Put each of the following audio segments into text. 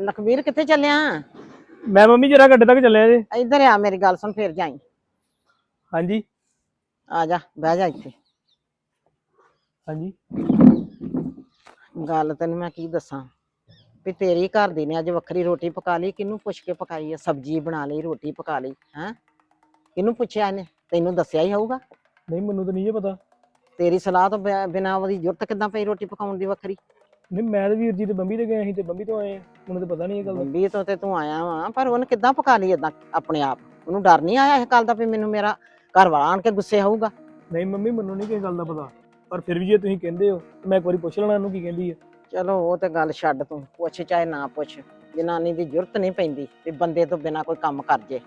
ਲਖਵੀਰ ਕਿੱਥੇ ਚੱਲਿਆ? ਮੈਂ ਮੰਮੀ ਜਰਾ ਗੱਡੇ ਤੱਕ ਚੱਲਿਆ ਜੇ। ਇੱਧਰ ਆ ਮੇਰੀ ਗੱਲ ਸੁਣ ਫੇਰ ਜਾਈ। ਹਾਂਜੀ। ਆ ਜਾ ਬਹਿ ਜਾ ਇੱਥੇ। ਹਾਂਜੀ। ਗੱਲ ਤੈਨੂੰ ਮੈਂ ਕੀ ਦੱਸਾਂ? ਵੀ ਤੇਰੀ ਘਰ ਦੀ ਨੇ ਅੱਜ ਵੱਖਰੀ ਰੋਟੀ ਪਕਾ ਲਈ ਕਿਹਨੂੰ ਪੁੱਛ ਕੇ ਪਕਾਈ ਆ? ਸਬਜ਼ੀ ਬਣਾ ਲਈ ਰੋਟੀ ਪਕਾ ਲਈ ਹੈ? ਕਿਹਨੂੰ ਪੁੱਛਿਆ ਇਹਨੇ? ਤੈਨੂੰ ਦੱਸਿਆ ਹੀ ਹੋਊਗਾ। ਨਹੀਂ ਮੈਨੂੰ ਤਾਂ ਨਹੀਂ ਜੇ ਪਤਾ। ਤੇਰੀ ਸਲਾਹ ਤੋਂ ਬਿ- ਬਿਨਾਂ ਉਹਦੀ ਜ਼ਰੂਰਤ ਕਿੱਦਾਂ ਪਈ ਰੋਟੀ ਪਕਾਉਣ ਦੀ ਵੱਖਰੀ? ਨਹੀਂ ਮੈਂ ਤੇ ਵੀਰ ਜੀ ਤੇ ਬੰਬੀ ਤੇ ਗਏ ਸੀ ਤੇ ਬੰਬੀ ਤੋਂ ਆਏ ਆ। ਮੈਨੂੰ ਤਾਂ ਪਤਾ ਨਹੀਂ ਇਹ ਗੱਲ ਦਾ। ਬੰਬੀ ਤੋਂ ਤੇ ਤੂੰ ਆਇਆ ਵਾ ਪਰ ਉਹਨੇ ਕਿੱਦਾਂ ਪਕਾ ਲਈ ਏਦਾਂ ਆਪਣੇ ਆਪ? ਉਹਨੂੰ ਡਰ ਨਹੀਂ ਆਇਆ ਇਹ ਗੱਲ ਦਾ ਵੀ ਮੈਨੂੰ ਮੇਰਾ ਘਰ ਵਾਲਾ ਆਣ ਕੇ ਗੁੱਸੇ ਹੋਊਗਾ? ਨਹੀਂ ਮੰਮੀ ਮੈਨੂੰ ਨਹੀਂ ਕਿਸੇ ਗੱਲ ਦਾ ਪਤਾ। ਪਰ ਫਿਰ ਵੀ ਜੇ ਤੁਸੀਂ ਕਹਿੰਦੇ ਹੋ ਤੇ ਮੈਂ ਇੱਕ ਵਾਰੀ ਪੁੱਛ ਲੈਣਾ ਇਹਨੂੰ ਕੀ ਕਹਿੰਦੀ ਹੈ ਚਲੋ ਉਹ ਤੇ ਗੱਲ ਛੱਡ ਤੂੰ। ਪੁੱਛ ਚਾਹੇ ਨਾ ਪੁੱਛ। ਜਨਾਨੀ ਦੀ ਜ਼ਰੂਰਤ ਨਹੀਂ ਪੈਂਦੀ ਤੇ ਬੰਦੇ ਤੋਂ ਬਿਨਾ ਕੋਈ ਕੰਮ ਕਰ ਜੇ।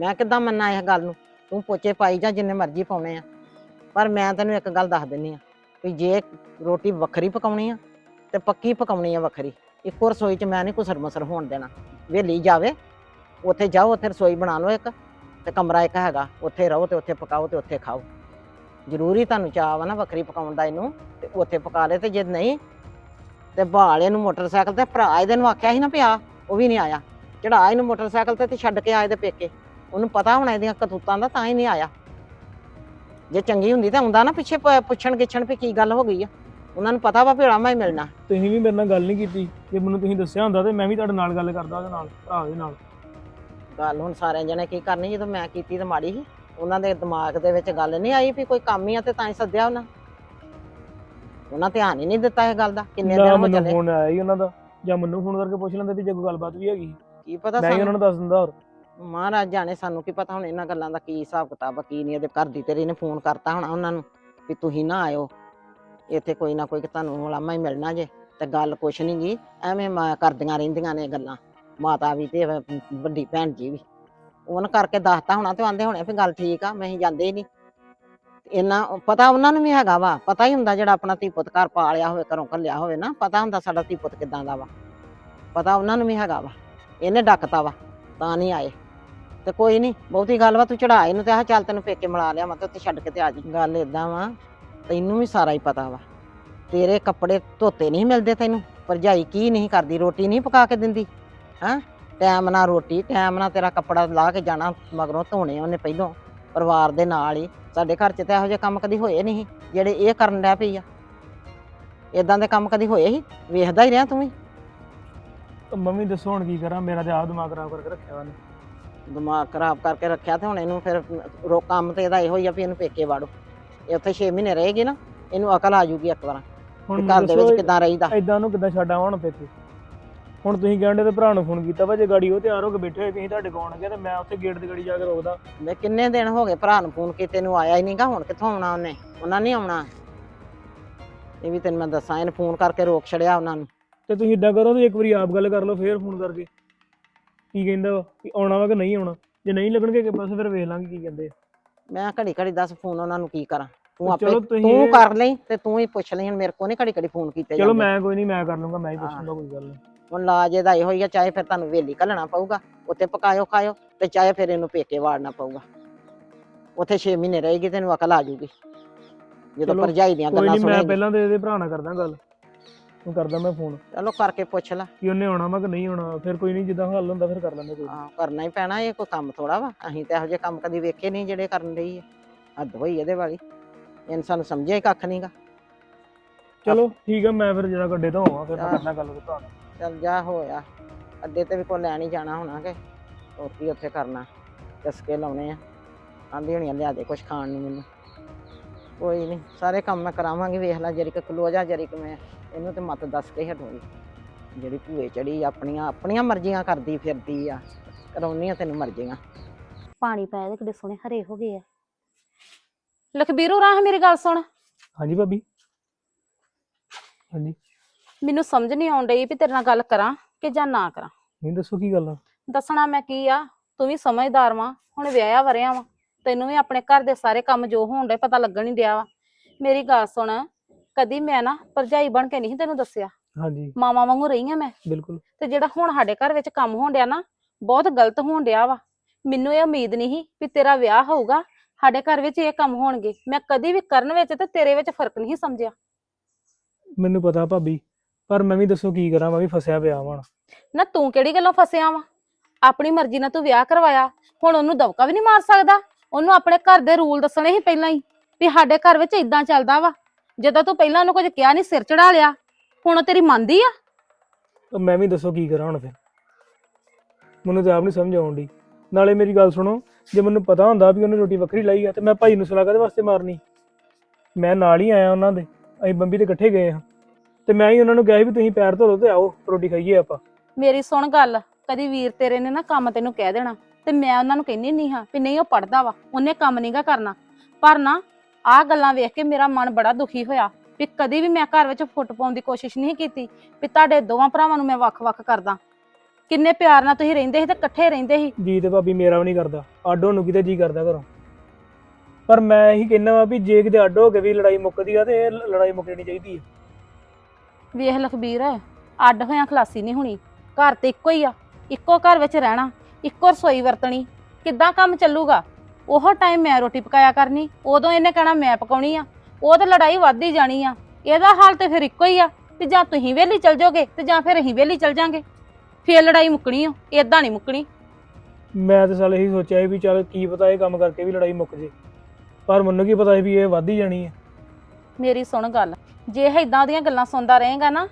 ਮੈਂ ਕਿੱਦਾਂ ਮੰਨਾਂ ਇਹ ਗੱਲ ਨੂੰ? ਤੂੰ ਪੋਚੇ ਪਾਈ ਜਾਂ ਜਿੰਨੇ ਮਰਜ਼ੀ ਪਾਉਣੇ ਆ। ਪਰ ਮੈਂ ਤੈਨੂੰ ਇੱਕ ਗੱਲ ਦੱਸ ਦਿੰਨੀ ਆ ਵੀ ਜੇ ਰੋਟੀ ਵੱਖਰੀ ਪਕਾਉਣੀ ਆ ਤੇ ਪੱਕੀ ਪਕਾਉਣੀ ਆ ਵੱਖਰੀ। ਇੱਕੋ ਰਸੋਈ 'ਚ ਮੈਂ ਨਹੀਂ ਕੁਸਰ ਮਸਰ ਹੋਣ ਦੇਣਾ। ਵੇਲੀ ਜਾਵੇ, ਉੱਥੇ ਜਾਓ, ਉੱਥੇ ਰਸੋਈ ਬਣਾ ਲਓ ਇੱਕ, ਤੇ ਕਮਰਾ ਇੱਕ ਹੈਗਾ, ਉੱਥੇ ਰਹੋ ਤੇ ਉੱਥੇ ਪਕਾਓ ਤੇ ਉੱਥੇ ਖਾਓ। ਜ਼ਰੂਰੀ ਤੁਹਾਨੂੰ ਚਾਹ ਵਾ ਨਾ ਵੱਖਰੀ ਪਕਾਉਣ ਦਾ ਇਹਨੂੰ, ਤੇ ਉੱਥੇ ਪਕਾ ਲੈ ਤੇ ਜੇ ਨਹੀਂ, ਤੇ ਬਾਲ ਇਹਨੂੰ ਮੋਟਰਸਾਈਕਲ ਤੇ ਭਰਾ ਇਹਦੇ ਨੂੰ ਆਖਿਆ ਸੀ ਨਾ ਪਿਆ ਉਹ ਵੀ ਨਹੀਂ ਆਇਆ। ਚੜਾ ਇਹਨੂੰ ਮੋਟਰਸਾਈਕਲ ਤੇ ਤੇ ਛੱਡ ਕੇ ਆਏ ਦੇ ਪੇਕੇ, ਉਹਨੂੰ ਪਤਾ ਹੋਣਾ ਇਹਦੀਆਂ ਕਤੂਤਾਂ ਦਾ ਤਾਂ ਹੀ ਨਹੀਂ ਆਇਆ। ਜੇ ਚੰਗੀ ਹੁੰਦੀ ਤਾਂ ਆਉਂਦਾ ਨਾ ਪਿੱਛੇ ਪੁੱਛਣ ਗਿੱਛਣ ਵੀ ਕੀ ਗੱਲ ਹੋ ਗਈ ਆ। ਉਹਨਾਂ ਨੂੰ ਪਤਾ ਵਾ ਭੇੜਾ ਮੈਂ ਮਿਲਣਾ। ਤੁਸੀਂ ਵੀ ਮੇਰੇ ਨਾਲ ਗੱਲ ਨਹੀਂ ਕੀਤੀ। ਜੇ ਮੈਨੂੰ ਤੁਸੀਂ ਦੱਸਿਆ ਹੁੰਦਾ ਤੇ ਮੈਂ ਵੀ ਤੁਹਾਡੇ ਨਾਲ ਗੱਲ ਕਰਦਾ ਉਹਦੇ ਨਾਲ ਭਰਾ ਦੇ ਨਾਲ। ਗੱਲ ਹੁਣ ਸਾਰਿਆਂ ਜਣੇ ਕੀ ਕਰਨੀ ਜਦੋਂ ਮੈਂ ਕੀਤੀ ਤਾਂ ਮਾੜੀ ਸੀ। ਉਹਨਾਂ ਦੇ ਦਿਮਾਗ ਦੇ ਵਿੱਚ ਗੱਲ ਨਹੀਂ ਆਈ ਵੀ ਕੋਈ ਕੰਮ ਹੀ ਆ ਤੇ ਤਾਂ ਹੀ ਸੱਦਿਆ ਉਹਨਾਂ। ਉਹਨਾਂ ਧਿਆਨ ਹੀ ਨਹੀਂ ਦਿੱਤਾ ਇਹ ਗੱਲ ਦਾ ਕਿੰਨੇ ਦਿਨ ਹੋ ਮੈਨੂੰ ਚੱਲੇ। ਫੋਨ ਆਇਆ ਹੀ ਉਹਨਾਂ ਦਾ ਜਾਂ ਮੈਨੂੰ ਫੋਨ ਕਰਕੇ ਪੁੱਛ ਲੈਂਦੇ ਵੀ ਜੇ ਕੋਈ ਗੱਲਬਾਤ ਵੀ ਹੈਗੀ। ਕੀ ਪਤਾ ਮੈਂ ਹੀ ਸਾਨੂੰ? ਉਹਨਾਂ ਨੂੰ ਦੱਸ ਦਿੰਦਾ ਹੋਰ। ਮਹਾਰਾਜ ਜਾਣੇ ਸਾਨੂੰ ਕੀ ਪਤਾ ਹੁਣ ਇਹਨਾਂ ਗੱਲਾਂ ਦਾ ਕੀ ਹਿਸਾਬ ਕਿਤਾਬ ਆ ਕੀ ਨਹੀਂ ਇਹਦੇ ਘਰ ਦੀ ਤੇਰੀ ਨੇ ਫੋਨ ਕਰਤਾ ਹੋਣਾ ਉਹਨਾਂ ਨੂੰ ਵੀ ਤੁਸੀਂ ਨਾ ਆਇਓ। ਇੱਥੇ ਕੋਈ ਨਾ ਕੋਈ ਤੁਹਾਨੂੰ ਮੁਲਾਮਾ ਹੀ ਮਿਲਣਾ ਜੇ, ਤੇ ਗੱਲ ਕੁਛ ਨਹੀਂ ਗੀ, ਐਵੇਂ ਮਾ ਕਰਦੀਆਂ ਰਹਿੰਦੀਆਂ ਨੇ ਗੱਲਾਂ। ਮਾਤਾ ਵੀ ਤੇ ਵੱਡੀ ਭੈਣ ਜੀ ਵੀ। ਉਹਨਾਂ ਕਰਕੇ ਦੱਸਤਾ ਹੋਣਾ ਤੇ ਆਂਦੇ ਹੋਣੇ ਵੀ ਗੱਲ ਠੀਕ ਆ, ਮੈਂ ਜਾਂਦੇ ਹੀ ਨਹੀਂ ਇਹਨਾਂ ਪਤਾ ਉਹਨਾਂ ਨੂੰ ਵੀ ਹੈਗਾ ਵਾ, ਪਤਾ ਹੀ ਹੁੰਦਾ ਜਿਹੜਾ ਆਪਣਾ ਧੀ ਪੁੱਤ ਘਰ ਪਾਲਿਆ ਹੋਵੇ, ਘਰੋਂ ਘੱਲਿਆ ਹੋਵੇ ਨਾ, ਪਤਾ ਹੁੰਦਾ ਸਾਡਾ ਧੀ ਪੁੱਤ ਕਿਦਾਂ ਦਾ ਵਾ। ਪਤਾ ਉਹਨਾਂ ਨੂੰ ਵੀ ਹੈਗਾ ਵਾ, ਇਹਨੇ ਡੱਕਤਾ ਵਾ, ਤਾਂ ਨਹੀਂ ਆਏ। ਤੇ ਕੋਈ ਨਹੀਂ ਬਹੁਤੀ ਗੱਲ ਵਾ, ਤੂੰ ਚੜਾ ਇਹਨੂੰ ਤੇ ਆਹ ਚੱਲ ਤੈਨੂੰ ਪੇਕੇ ਮਿਲਾ ਲਿਆ ਮੈਂ ਤੇ ਉੱਥੇ ਛੱਡ ਕੇ ਤੇ ਆ ਜੀ ਗੱਲ ਇਦਾਂ ਵਾ ਤੈਨੂੰ ਵੀ ਸਾਰਾ ਹੀ ਪਤਾ ਵਾ। ਤੇਰੇ ਕੱਪੜੇ ਧੋਤੇ ਨਹੀਂ ਮਿਲਦੇ ਤੈਨੂੰ। ਭਰਜਾਈ ਕੀ ਨਹੀਂ ਕਰਦੀ ਰੋਟੀ ਨਹੀਂ ਪਕਾ ਕੇ ਦਿੰਦੀ। ਹਾਂ? ਟਾਈਮ ਨਾਲ ਰੋਟੀ ਟਾਈਮ ਨਾਲ ਤੇਰਾ ਕੱਪੜਾ ਲਾ ਕੇ ਜਾਣਾ ਮਗਰੋਂ ਧੋਣੇ ਉਹਨੇ ਪਹਿਲੋਂ। ਪਰਿਵਾਰ ਦੇ ਨਾਲ ਹੀ। ਸਾਡੇ ਘਰ 'ਚ ਤਾਂ ਇਹੋ ਜਿਹੇ ਕੰਮ ਕਦੀ ਹੋਏ ਨਹੀਂ ਜਿਹੜੇ ਇਹ ਕਰਨ ਲੱਗ ਪਈ ਆ। ਇਦਾਂ ਦੇ ਕੰਮ ਕਦੀ ਹੋਏ ਸੀ? ਵੇਖਦਾ ਹੀ ਰਿਹਾ ਤੂੰ ਵੀ। ਤਾਂ ਮੰਮੀ ਦੱਸੋ ਹੁਣ ਕੀ ਕਰਾਂ? ਮੇਰਾ ਤੇ ਆਪ ਦਿਮਾਗ ਖਰਾਬ ਕਰਕੇ ਰੱਖਿਆ ਉਹਨੇ। ਦਿਮਾਗ ਖਰਾਬ ਕਰਕੇ ਰੱਖਿਆ ਤੇ ਹੁਣ ਇਹਨੂੰ ਫਿਰ ਰੋ ਕੰਮ ਤੇ ਇਹਦਾ ਇਹੋ ਹੀ ਆ ਵੀ ਇਹਨੂੰ ਪੇਕੇ ਵਾੜੋ। ਇਹ ਉੱਥੇ 6 ਮਹੀਨੇ ਰਹੇਗੀ ਨਾ ਇਹਨੂੰ ਅਕਲ ਆ ਜੂਗੀ ਇੱਕ ਵਾਰ। ਹੁਣ ਵੀ ਘਰ ਦੇ ਵਿੱਚ ਕਿਦਾਂ ਰਹੀਦਾ? ਐਦਾਂ ਨੂੰ ਕਿੱਦਾਂ ਛੱਡ ਆਵਾਂ ਹੁਣ ਪੇਕੇ ਹੁਣ ਤੁਸੀਂ ਕਹਿੰਦੇ ਤੇ ਭਰਾ ਨੂੰ ਫੋਨ ਕੀਤਾ ਵਾ ਜੇ ਗਾੜੀ ਉਹ ਤਿਆਰ ਹੋ ਕੇ ਬੈਠੇ ਹੋਏ ਤੁਸੀਂ ਤੁਹਾਡੇ ਕੋਲ ਆਉਣਗੇ ਤੇ ਮੈਂ ਉੱਥੇ ਗੇਟ ਦੀ ਗੜੀ ਜਾ ਕੇ ਰੋਕਦਾ। ਮੈਂ ਕਿੰਨੇ ਦਿਨ ਹੋ ਗਏ ਭਰਾ ਨੂੰ ਫੋਨ ਕੀਤੇ ਨੂੰ ਆਇਆ ਹੀ ਨਹੀਂਗਾ ਹੁਣ ਕਿੱਥੋਂ ਆਉਣਾ ਉਹਨੇ? ਉਹਨਾਂ ਨਹੀਂ ਆਉਣਾ। ਇਹ ਵੀ ਤੈਨੂੰ ਮੈਂ ਦੱਸਾਂ ਇਹਨੇ ਫੋਨ ਕਰਕੇ ਰੋਕ ਛੜਿਆ ਉਹਨਾਂ ਨੂੰ। ਤੇ ਤੁਸੀਂ ਇਦਾਂ ਕਰੋ ਤੇ ਇੱਕ ਵਾਰੀ ਆਪ ਗੱਲ ਕਰ ਲਓ ਫੇਰ ਫੋਨ ਕਰਕੇ। ਕੀ ਕਹਿੰਦਾ ਵਾ? ਕਿ ਆਉਣਾ ਵਾ ਕਿ ਨਹੀਂ ਆਉਣਾ? ਜੇ ਨਹੀਂ ਲੱਗਣਗੇ ਕਿ ਬਸ ਫਿਰ ਵੇਖ ਲਾਂਗੇ ਕੀ ਕਹਿੰਦੇ ਆ। ਮੈਂ ਘੜੀ ਘੜੀ ਦੱਸ ਫੋਨ ਉਹਨਾਂ ਨੂੰ ਕੀ ਕਰਾਂ? ਤੂੰ ਆਪੇ ਚਲੋ ਤੁਸੀਂ ਤੂੰ ਕਰ ਲਈ ਤੇ ਤੂੰ ਹੀ ਪੁੱਛ ਲਈ ਹੁਣ ਮੇਰੇ ਕੋਲ ਨਹੀਂ ਘੜੀ ਘੜੀ ਫੋਨ ਕੀਤੇ ਚਲੋ ਜਾਂਦੇ। ਮੈਂ ਕੋਈ ਨਹੀਂ ਮੈਂ ਕਰ ਲੂੰਗਾ ਮੈਂ ਹੀ ਪੁੱਛ। ਲੂੰਗਾ ਕੋਈ ਗੱਲ ਨਹੀਂ। ਹੁਣ ਲਾਜ ਇਹਦਾ ਇਹੋ ਹੀ ਆ ਚਾਹੇ ਫਿਰ ਤੁਹਾਨੂੰ ਵੇਲੀ ਘੱਲਣਾ ਪਊਗਾ ਉੱਥੇ ਪਕਾਇਓ ਖਾਇਓ ਤੇ ਚਾਹੇ ਫਿਰ ਇਹਨੂੰ ਪੇਕੇ ਵਾੜਨਾ ਪਊਗਾ। ਉੱਥੇ 6 ਮਹੀਨੇ ਰਹੇਗੀ ਤੈਨੂੰ ਅਕਲ ਆ ਜੂਗੀ ਜਦੋਂ ਚਲੋ, ਭਰਜਾਈ ਦੀਆਂ ਕੋਈ ਗੱਲਾਂ ਨਹੀਂ ਮੈਂ ਸੁਣੇਗੀ। ਪਹਿਲਾਂ ਤੇ ਇਹਦੇ ਭਰਾ ਨਾਲ ਕਰਦਾ ਗੱਲ। ਹੁਣ ਕਰਦਾ ਮੈਂ ਫੋਨ। ਚਲੋ ਕਰਕੇ ਪੁੱਛ ਲੈ। ਕਿ ਉਹਨੇ ਆਉਣਾ ਵਾ ਕਿ ਨਹੀਂ ਆਉਣਾ ਫਿਰ ਕੋਈ ਨਹੀਂ ਜਿੱਦਾਂ ਹੱਲ ਹੁੰਦਾ ਫਿਰ ਕਰ ਲੈਂਦੇ ਕੋਈ। ਨੀ। ਹਾਂ ਕਰਨਾ ਹੀ ਪੈਣਾ ਇਹ ਕੋਈ ਕੰਮ ਥੋੜਾ ਵਾ। ਅਸੀਂ ਤਾਂ ਇਹੋ ਜਿਹੇ ਕੰਮ ਕਦੀ ਵੇਖੇ ਨਹੀਂ ਜਿਹੜੇ ਕਰਨ ਲਈ ਹੈ ਹੱਦ ਹੋਈ ਇਹਦੇ ਵਾਲੀ। ਇਹਨ ਸਾਨੂੰ ਸਮਝਿਆ ਹੀ ਕੱਖ ਨਹੀਂਗਾ ਚਲੋ ਠੀਕ ਆ ਮੈਂ ਫਿਰ ਜਿਹੜਾ ਗੱਡੇ ਤੋਂ ਆਵਾਂ ਫਿਰ ਮੈਂ ਹਾਂ। ਕਰਦਾ ਗੱਲ ਨਾਲ। ਚੱਲ ਜਾ ਹੋਇਆ। ਅੱਡੇ ਤੇ ਵੀ ਕੋਈ ਲੈਣ ਹੀ ਜਾਣਾ ਹੋਣਾ ਕਿ ਹੋਰ ਕੀ ਉੱਥੇ ਕਰਨਾ। ਚਸਕੇ ਲਾਉਣੇ ਆ। ਆਂਦੀ ਹੋਣੀ ਆ, ਲਿਆ ਦੇ ਕੁਝ ਖਾਣ ਨੂੰ ਮੈਨੂੰ। ਕੋਈ ਨਹੀਂ ਸਾਰੇ ਕੰਮ ਮੈਂ ਕਰਾਵਾਂਗੀ ਵੇਖ ਲੈ ਜਰੀ ਕ ਖਲੋ ਜਾ ਜਰੀ ਕ ਮੈਂ ਇਹਨੂੰ ਤੇ ਮਤ ਦੱਸ ਕੇ ਹਟੂੰਗੀ। ਜਿਹੜੀ ਭੂਏ ਚੜੀ ਆਪਣੀਆਂ ਆਪਣੀਆਂ ਮਰਜ਼ੀਆਂ ਕਰਦੀ ਫਿਰਦੀ ਆ ਕਰਾਉਣੀਆਂ ਤੈਨੂੰ ਮਰਜ਼ੀਆਂ। ਪਾਣੀ ਪਾਇਆ ਤੇ ਕਿੱਡੇ ਸੋਹਣੇ ਹਰੇ ਹੋ ਗਏ ਆ। ਲਖਬੀਰੋ ਰਾਹ ਮੇਰੀ ਗੱਲ ਸੁਣ। ਹਾਂਜੀ ਭਾਬੀ। ਹਾਂਜੀ। ਮੈਨੂੰ ਸਮਝ ਨਹੀਂ ਆਉਣ ਡਈ ਵੀ ਤੇਰੇ ਨਾਲ ਗੱਲ ਕਰਾਂ ਕਿ ਜਾਂ ਨਾ ਕਰਾਂ। ਨਹੀਂ ਦੱਸੋ ਕੀ ਗੱਲ ਆ? ਦੱਸਣਾ ਮੈਂ ਕੀ ਆ ਤੂੰ ਵੀ ਸਮਝਦਾਰ ਵਾਂ ਹੁਣ ਵਿਆਹਿਆ ਵਰਿਆ ਵਾਂ। ਤੈਨੂੰ ਵੀ ਆਪਣੇ ਘਰ ਦੇ ਸਾਰੇ ਕੰਮ ਜੋ ਹੋਣ ਡੇ ਪਤਾ ਲੱਗਣ ਹੀ ਡਿਆ ਵਾ। ਮੇਰੀ ਗੱਲ ਸੁਣ ਕਦੀ ਮੈਂ ਨਾ ਭਰਜਾਈ ਬਣ ਕੇ ਨਹੀਂ ਤੈਨੂੰ ਦੱਸਿਆ। ਹਾਂਜੀ। ਮਾਵਾ ਵਾਂਗੂ ਰਹੀ ਆ ਮੈਂ। ਬਿਲਕੁਲ। ਤੇ ਜਿਹੜਾ ਹੁਣ ਸਾਡੇ ਘਰ ਵਿੱਚ ਕੰਮ ਹੋਣ ਡਿਆ ਨਾ ਬਹੁਤ ਗਲਤ ਹੋਣ ਡਿਆ ਵਾ। ਮੈਨੂੰ ਇਹ ਉਮੀਦ ਨਹੀਂ ਸੀ ਵੀ ਤੇਰਾ ਵਿਆਹ ਹੋਊਗਾ ਸਾਡੇ ਘਰ ਵਿੱਚ ਇਹ ਕੰਮ ਹੋਣਗੇ। ਮੈਂ ਕਦੀ ਵੀ ਕਰਨ ਵਿੱਚ ਤੇ ਤੇਰੇ ਵਿੱਚ ਫ਼ਰਕ ਨਹੀਂ ਸਮਝਿਆ। ਮੈਨੂੰ ਪਤਾ ਭਾਬੀ ਪਰ ਮੈਂ ਵੀ ਦੱਸੋ ਕੀ ਕਰਾਂ ਮੈਂ ਵੀ ਫਸਿਆ ਪਿਆ ਵਾਂ। ਨਾ ਤੂੰ ਕਿਹੜੀ ਗੱਲੋਂ ਫਸਿਆ ਵਾ? ਆਪਣੀ ਮਰਜ਼ੀ ਨਾਲ ਤੂੰ ਵਿਆਹ ਕਰਵਾਇਆ ਹੁਣ ਉਹਨੂੰ ਦਬਕਾ ਵੀ ਨਹੀਂ ਮਾਰ ਸਕਦਾ। ਉਹਨੂੰ ਆਪਣੇ ਘਰ ਦੇ ਰੂਲ ਦੱਸਣੇ ਸੀ ਪਹਿਲਾਂ ਹੀ ਵੀ ਸਾਡੇ ਘਰ ਵਿੱਚ ਇਦਾਂ ਚੱਲਦਾ ਵਾ। ਜਦੋਂ ਤੂੰ ਪਹਿਲਾਂ ਉਹਨੂੰ ਕੁਝ ਕਿਹਾ ਨਹੀਂ ਸਿਰ ਚੜਾ ਲਿਆ। ਹੁਣ ਉਹ ਤੇਰੀ ਮੰਨਦੀ ਆ? ਤਾਂ ਮੈਂ ਵੀ ਦੱਸੋ ਕੀ ਕਰਾਂ ਹੁਣ ਫਿਰ। ਮੈਨੂੰ ਤੇ ਆਪ ਨਹੀਂ ਸਮਝ ਆਉਣ ਨਾਲੇ ਮੇਰੀ ਗੱਲ ਸੁਣੋ ਜੇ ਮੈਨੂੰ ਪਤਾ ਹੁੰਦਾ ਵੀ ਉਹਨੇ ਰੋਟੀ ਵੱਖਰੀ ਲਾਈ ਆ ਤੇ ਮੈਂ ਭਾਈ ਨੂੰ ਸਲਾਹ ਕਾਹਦੇ ਵਾਸਤੇ ਮਾਰਨੀ? ਮੈਂ ਨਾਲ ਹੀ ਆਇਆ ਉਹਨਾਂ ਦੇ ਅਸੀਂ ਬੰਬੀ ਤੇ ਇਕੱਠੇ ਗਏ ਹਾਂ। ਤੇ ਮੈਂ ਹੀ ਉਹਨਾਂ ਨੂੰ ਕਿਹਾ ਸੀ ਵੀ ਤੁਸੀਂ ਪੈਰ ਧੋ ਲਓ ਤੇ ਆਓ ਰੋਟੀ ਖਾਈਏ ਆਪਾਂ। ਮੇਰੀ ਸੁਣ ਗੱਲ ਕਦੀ ਵੀਰ ਤੇਰੇ ਨੇ ਨਾ ਕੰਮ ਤੈਨੂੰ ਕਹਿ ਦੇਣਾ। ਤੇ ਮੈਂ ਉਹਨਾਂ ਨੂੰ ਕਹਿੰਦੀ ਨਹੀਂ ਹਾਂ ਵੀ ਨਹੀਂ ਉਹ ਪੜਦਾ ਵਾ ਉਹਨੇ ਕੰਮ ਨਹੀਂਗਾ ਕਰਨਾ। ਪਰ ਨਾ ਆਹ ਗੱਲਾਂ ਵੇਖ ਕੇ ਮੇਰਾ ਮਨ ਬੜਾ ਦੁਖੀ ਹੋਇਆ ਵੀ ਕਦੀ ਵੀ ਮੈਂ ਘਰ ਵਿੱਚ ਫੁੱਟ ਪਾਉਣ ਦੀ ਕੋਸ਼ਿਸ਼ ਨਹੀਂ ਕੀਤੀ ਵੀ ਤੁਹਾਡੇ ਦੋਵਾਂ ਭਰਾਵਾਂ ਨੂੰ ਮੈਂ ਵੱਖ-ਵੱਖ ਕਰਦਾ। ਕਿੰਨੇ ਪਿਆਰ ਨਾਲ ਤੁਸੀਂ ਰਹਿੰਦੇ ਸੀ ਤੇ ਇਕੱਠੇ ਰਹਿੰਦੇ ਸੀ। ਜੀ ਤੇ ਭਾਬੀ ਮੇਰਾ ਵੀ ਨਹੀਂ ਕਰਦਾ ਆਡੋ ਨੂੰ ਕਿਤੇ ਜੀ ਕਰਦਾ ਘਰੋਂ। ਪਰ ਮੈਂ ਇਹੀ ਕਹਿੰਦਾ ਵਾ ਵੀ ਜੇ ਕਿਤੇ ਅੱਡ ਹੋ ਕੇ ਵੀ ਲੜਾਈ ਮੁੱਕਦੀ ਆ ਤੇ ਇਹ ਲ- ਲੜਾਈ ਮੁੱਕਣੀ ਚਾਹੀਦੀ ਹੈ ਵੇਖ ਲਖਬੀਰ ਅੱਡ ਹੋਇਆਂ ਖਲਾਸੀ ਨਹੀਂ ਹੋਣੀ। ਘਰ ਤੇ ਇੱਕੋ ਹੀ ਆ ਇੱਕੋ ਘਰ ਵਿੱਚ ਰਹਿਣਾ। ਇੱਕੋ ਰਸੋਈ ਵਰਤਣੀ ਕਿੱਦਾਂ ਕੰਮ ਚੱਲੂਗਾ? ਉਹ ਟਾਈਮ ਮੈਂ ਰੋਟੀ ਪਕਾਇਆ ਕਰਨੀ ਉਦੋਂ ਇਹਨੇ ਕਹਿਣਾ ਮੈਂ ਪਕਾਉਣੀ ਆ। ਉਹ ਤੇ ਲੜਾਈ ਵੱਧਦੀ ਜਾਣੀ ਆ। ਇਹਦਾ ਹਾਲ ਤੇ ਫਿਰ ਇੱਕੋ ਹੀ ਆ ਤੇ ਜਾਂ ਤੁਸੀਂ ਵੇਲੀ ਚਲ ਜਾਓਗੇ ਤੇ ਜਾਂ ਫਿਰ ਅਸੀਂ ਵੇਲੀ ਚਲ ਜਾਾਂਗੇ। ਫੇਰ ਲੜਾਈ ਮੁੱਕਣੀ ਆ ਏਦਾਂ ਨਹੀਂ ਮੁੱਕਣੀ। ਮੈਂ ਤਾਂ ਸਾਲ ਇਹੀ ਸੋਚਿਆ ਸੀ ਵੀ ਚੱਲ ਕੀ ਪਤਾ ਇਹ ਕੰਮ ਕਰਕੇ ਵੀ ਲੜਾਈ ਮੁੱਕ ਜੇ। ਪਰ ਮੈਨੂੰ ਕੀ ਪਤਾ ਸੀ ਵੀ ਇਹ ਵੱਧ ਹੀ ਜਾਣੀ ਹੈ ਮੇਰੀ ਸੁਣ ਗੱਲ ਜੇ ਇਦਾਂ ਦੀਆਂ ਗੱਲਾਂ ਸੁਣਦਾ ਰਹੇਗਾ ਨਾ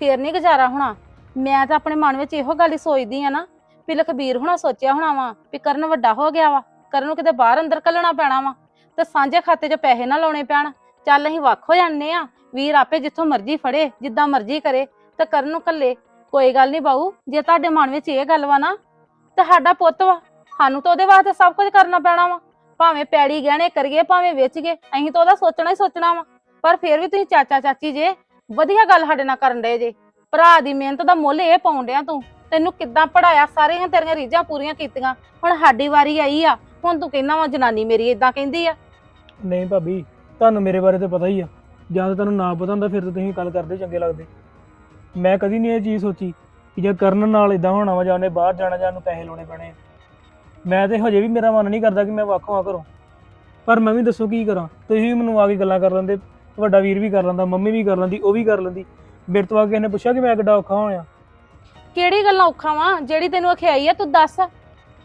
ਫੇਰ ਨਹੀਂ ਗੁਜ਼ਾਰਾ ਹੋਣਾ। ਮੈਂ ਤਾਂ ਆਪਣੇ ਮਨ ਵਿੱਚ ਇਹੋ ਗੱਲ ਹੀ ਸੋਚਦੀ ਆ ਨਾ ਵੀ ਲਖਬੀਰ ਹੁਣਾ ਸੋਚਿਆ ਹੋਣਾ ਵਾ ਵੀ ਕਰਨ ਵੱਡਾ ਹੋ ਗਿਆ ਵਾ, ਕਰਨ ਨੂੰ ਕਿਤੇ ਬਾਹਰ ਅੰਦਰ ਕੱਲਣਾ ਪੈਣਾ ਵਾ ਤੇ ਸਾਂਝੇ ਖਾਤੇ 'ਚ ਪੈਸੇ ਨਾ ਲਾਉਣੇ ਪੈਣ। ਚੱਲ ਅਸੀਂ ਵੱਖ ਹੋ ਜਾਂਦੇ ਆ, ਵੀਰ ਆਪੇ ਜਿੱਥੋਂ ਮਰਜ਼ੀ ਫੜੇ, ਜਿੱਦਾਂ ਮਰਜ਼ੀ ਕਰੇ ਤੇ ਕਰਨ ਨੂੰ ਕੱਲੇ ਕੋਈ ਗੱਲ ਨਹੀਂ ਬਾਊ, ਜੇ ਤੁਹਾਡੇ ਮਨ ਵਿੱਚ ਇਹ ਗੱਲ ਵਾ ਨਾ, ਤੇ ਸਾਡਾ ਪੁੱਤ ਵਾ, ਸਾਨੂੰ ਤਾਂ ਉਹਦੇ ਵਾਸਤੇ ਸਭ ਕੁਝ ਕਰਨਾ ਪੈਣਾ ਵਾ। ਭਾਵੇਂ ਪੈੜੀ ਗਹਿਣੇ ਕਰੀਏ, ਭਾਵੇਂ ਵੇਚ ਗਏ ਅਸੀਂ ਤਾਂ ਉਹਦਾ ਸੋਚਣਾ ਹੀ ਸੋਚਣਾ ਵਾ। ਪਰ ਫਿਰ ਵੀ ਤੁਸੀਂ ਚਾਚਾ ਚਾਚੀ ਜੇ, ਵਧੀਆ ਗੱਲ ਸਾਡੇ ਨਾਲ ਕਰਨ ਡਏ ਜੇ। ਭਰਾ ਦੀ ਮਿਹਨਤ ਦਾ ਮੁੱਲ ਇਹ ਪਾਉਣ ਡਿਆ ਤੂੰ। ਤੈਨੂੰ ਕਿੱਦਾਂ ਪੜਾਇਆ ਸਾਰੀਆਂ ਤੇਰੀਆਂ ਰੀਝਾਂ ਪੂਰੀਆਂ ਕੀਤੀਆਂ। ਹੁਣ ਸਾਡੀ ਵਾਰੀ ਆਈ ਆ। ਹੁਣ ਤੂੰ ਕਹਿੰਦਾ ਵਾ, ਜਨਾਨੀ ਮੇਰੀ ਇਦਾਂ ਕਹਿੰਦੀ ਆ। ਨਹੀਂ ਭਾਬੀ, ਤੁਹਾਨੂੰ ਮੇਰੇ ਬਾਰੇ ਤਾਂ ਪਤਾ ਹੀ ਆ। ਜਾਂ ਤਾਂ ਤੁਹਾਨੂੰ ਨਾ ਪਤਾ ਹੁੰਦਾ, ਫਿਰ ਤਾਂ ਤੁਸੀਂ ਗੱਲ ਕਰਦੇ ਚੰਗੇ ਲੱਗਦੇ। ਮੈਂ ਕਦੀ ਨਹੀਂ ਇਹ ਚੀਜ਼ ਸੋਚੀ ਕਿ ਜੇ ਕਰਨ ਨਾਲ ਇਦਾਂ ਹੋਣਾ ਵਾ ਜਾਂ ਉਹਨੇ ਬਾਹਰ ਜਾਣਾ ਜਾਂ ਉਹਨੂੰ ਪੈਸੇ ਲਾਉਣੇ ਪੈਣੇ ਆ। ਮੈਂ ਤੇ ਹਜੇ ਵੀ ਮੇਰਾ ਮਨ ਨਹੀਂ ਕਰਦਾ ਕਿ ਮੈਂ ਵੱਖ ਹੋਵਾਂ ਘਰੋਂ। ਪਰ ਮੈਂ ਵੀ ਦੱਸੋ ਕੀ ਕਰਾਂ? ਤੁਸੀਂ ਵੀ ਮੈਨੂੰ ਆ ਕੇ ਗੱਲਾਂ ਕਰ ਲੈਂਦੇ, ਵੱਡਾ ਵੀਰ ਵੀ ਕਰ ਲੈਂਦਾ, ਮੰਮੀ ਵੀ ਕਰ ਲੈਂਦੀ, ਉਹ ਵੀ ਕਰ ਲੈਂਦੀ। ਮੇਰੇ ਤੋਂ ਆ ਕੇ ਇਹਨੇ ਪੁੱਛਿਆ ਕਿ ਮੈਂ ਕਿੱਡਾ ਔਖਾ ਹੋਇਆ? ਕਿਹੜੀ ਗੱਲਾਂ ਔਖਾ ਵਾ? ਜਿਹੜੀ ਤੈਨੂੰ ਅਖਿਆਈ ਆ ਤੂੰ ਦੱਸ।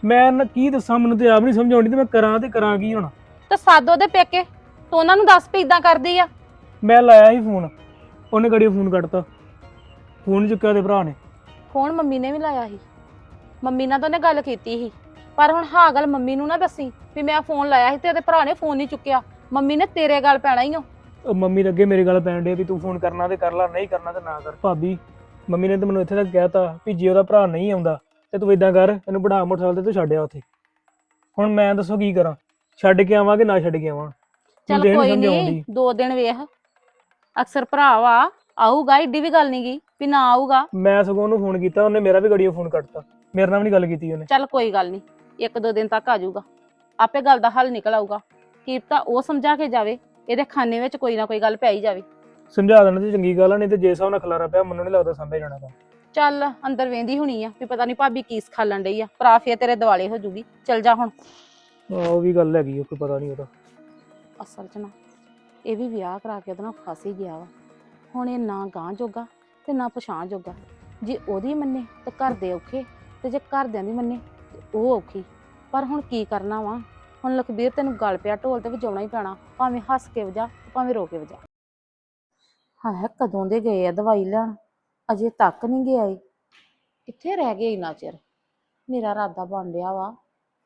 ਮੈਂ ਨਾ ਕੀ ਦੱਸਾਂ ਮੈਨੂੰ ਤੇ ਆਪ ਨਹੀਂ ਸਮਝ ਆਉਂਦੀ ਤੇ ਮੈਂ ਕਰਾਂ ਤੇ ਕਰਾਂ ਕੀ ਹੁਣ? ਤੇ ਸਾਦੋ ਦੇ ਪੇਕੇ। ਤੂੰ ਉਹਨਾਂ ਨੂੰ ਦੱਸ ਵੀ ਇਦਾਂ ਕਰਦੀ ਆ। ਮੈਂ ਲਾਇਆ ਸੀ ਫੋਨ। ਉਹਨੇ ਗੜੀ ਫੋਨ ਕੱਟਤਾ। ਫੋਨ ਚੁੱਕਿਆ ਉਹਦੇ ਭਰਾ ਨੇ। ਫੋਨ ਮੰਮੀ ਨੇ ਵੀ ਲਾਇਆ ਸੀ। ਮੰਮੀ ਨਾਲ ਤਾਂ ਉਹਨੇ ਗੱਲ ਕੀਤੀ ਸੀ। ਪਰ ਹੁਣ ਹਾਂ ਗੱਲ ਮੰਮੀ ਨੂੰ ਨਾ ਦੱਸੀ ਵੀ ਮੈਂ ਫੋਨ ਲਾਇਆ ਸੀ ਤੇ ਉਹਦੇ ਭਰਾ ਨੇ ਫੋਨ ਨਹੀਂ ਚੁੱਕਿਆ। ਮੰਮੀ ਨੇ ਤੇਰੇ ਗੱਲ ਪੈਣਾ ਹੀ ਓ। ਉਹ ਮੰਮੀ ਦੇ ਅੱਗੇ ਮੇਰੇ ਗੱਲ ਪੈਣ ਡੇ ਵੀ ਤੂੰ ਫੋਨ ਕਰਨਾ ਤੇ ਕਰ ਲੈ ਨਹੀਂ ਕਰਨਾ ਤੇ ਨਾ ਕਰ। ਭਾਬੀ ਮੰਮੀ ਨੇ ਤਾਂ ਮੈਨੂੰ ਇੱਥੇ ਤੱਕ ਕਹਿਤਾ ਵੀ ਜੇ ਉਹਦਾ ਭਰਾ ਨਹੀਂ ਆਉਂਦਾ ਤੇ ਤੂੰ ਇਦਾਂ ਕਰ ਇਹਨੂੰ ਬੜਾ ਮੋਟਰਸਾਈਕਲ ਤੇ ਤੂੰ ਛੱਡਿਆ ਉੱਥੇ। ਹੁਣ ਮੈਂ ਦੱਸੋ ਕੀ ਕਰਾਂ? ਛੱਡ ਕੇ ਆਵਾਂ ਕਿ ਨਾ ਛੱਡ ਕੇ ਆਵਾਂ? ਚੱਲ ਮੈਨੂੰ ਤੇ ਕੋਈ ਸਮਝ ਨਹੀਂ ਆਉਂਦੀ। ਦੋ ਦਿਨ ਵੇਖ। ਅਕਸਰ ਭਰਾ ਵਾ ਆਊਗਾ ਏਡੀ ਵੀ ਗੱਲ ਨੀ ਗੀ ਵੀ ਨਾ ਆਊਗਾ। ਮੈਂ ਸਗੋਂ ਉਹਨੂੰ ਫੋਨ ਕੀਤਾ ਉਹਨੇ ਮੇਰਾ ਵੀ ਗੜੀਓ ਫੋਨ ਕੱਟਤਾ। ਮੇਰੇ ਨਾਲ ਵੀ ਨਹੀਂ ਗੱਲ ਕੀਤੀ ਉਹਨੇ। ਚੱਲ ਕੋਈ ਗੱਲ ਨਹੀਂ ਇੱਕ ਦੋ ਦਿਨ ਤੱਕ ਆ ਜਾਊਗਾ। ਆਪੇ ਗੱਲ ਦਾ ਹੱਲ ਨਿਕਲ ਆਊਗਾ। ਕੀ ਪਤਾ ਉਹ ਸਮਝਾ ਕੇ ਜਾਵੇ ਇਹਦੇ ਖਾਨੇ ਵਿੱਚ ਕੋਈ ਨਾ ਕੋਈ ਗੱਲ ਪੈ ਹੀ ਜਾਵੇ। ਸਮਝਾ ਦੇਣਾ ਤੇ ਚੰਗੀ ਗੱਲ ਆ ਨਹੀਂ ਤੇ ਜੇ ਹਿਸਾਬ ਨਾਲ ਖਲਾਰਾ ਪਿਆ ਮੈਨੂੰ ਨਹੀਂ ਲੱਗਦਾ ਸਾਂਭੇ ਜਾਣਾ ਤਾਂ। ਚੱਲ ਅੰਦਰ ਵੇਂਦੀ ਹੋਣੀ ਆ ਵੀ ਪਤਾ ਨਹੀਂ ਭਾਬੀ ਕੀ ਸਿਖਾਲਣ ਡਈ ਆ। ਭਰਾ ਫੇਰ ਤੇਰੇ ਦਿਵਾਲੇ ਹੋ ਜੂਗੀ। ਚੱਲ ਜਾ ਹੁਣ। ਆਹ, ਉਹ ਵੀ ਗੱਲ ਹੈਗੀ ਆ, ਕੋਈ ਪਤਾ ਨਹੀਂ ਉਹਦਾ। ਅਸਲ 'ਚ ਨਾ ਇਹ ਵੀ ਵਿਆਹ ਕਰਾ ਕੇ ਉਹਦੇ ਨਾਲ ਫਸ ਹੀ ਗਿਆ ਵਾ। ਹੁਣ ਇਹ ਨਾ ਗਾਂ ਜੋਗਾ ਤੇ ਨਾ ਪਛਾਣ ਜੋਗਾ। ਜੇ ਉਹਦੀ ਮੰਨੇ ਤਾਂ ਘਰ ਦੇ ਔਖੇ ਤੇ ਜੇ ਘਰਦਿਆਂ ਦੀ ਮੰਨੇ ਤੇ ਉਹ ਔਖੀ। ਪਰ ਹੁਣ ਕੀ ਕਰਨਾ ਵਾ? ਹੁਣ ਲਖਬੀਰ ਤੈਨੂੰ ਗਲ ਪਿਆ ਢੋਲ ਤੇ ਵਜਾਉਣਾ ਹੀ ਪੈਣਾ ਭਾਵੇਂ ਹੱਸ ਕੇ ਵਜਾ ਤੇ ਭਾਵੇਂ ਰੋ ਕੇ ਵਜਾ। ਹਾਂ ਕਦੋਂ ਦੇ ਗਏ ਆ ਦਵਾਈ ਲੈਣ? ਅਜੇ ਤੱਕ ਨਹੀਂ ਗਿਆ ਏ। ਕਿੱਥੇ ਰਹਿ ਗਏ ਇੰਨਾ ਚਿਰ? ਮੇਰਾ ਇਰਾਦਾ ਬਣ ਰਿਹਾ ਵਾ।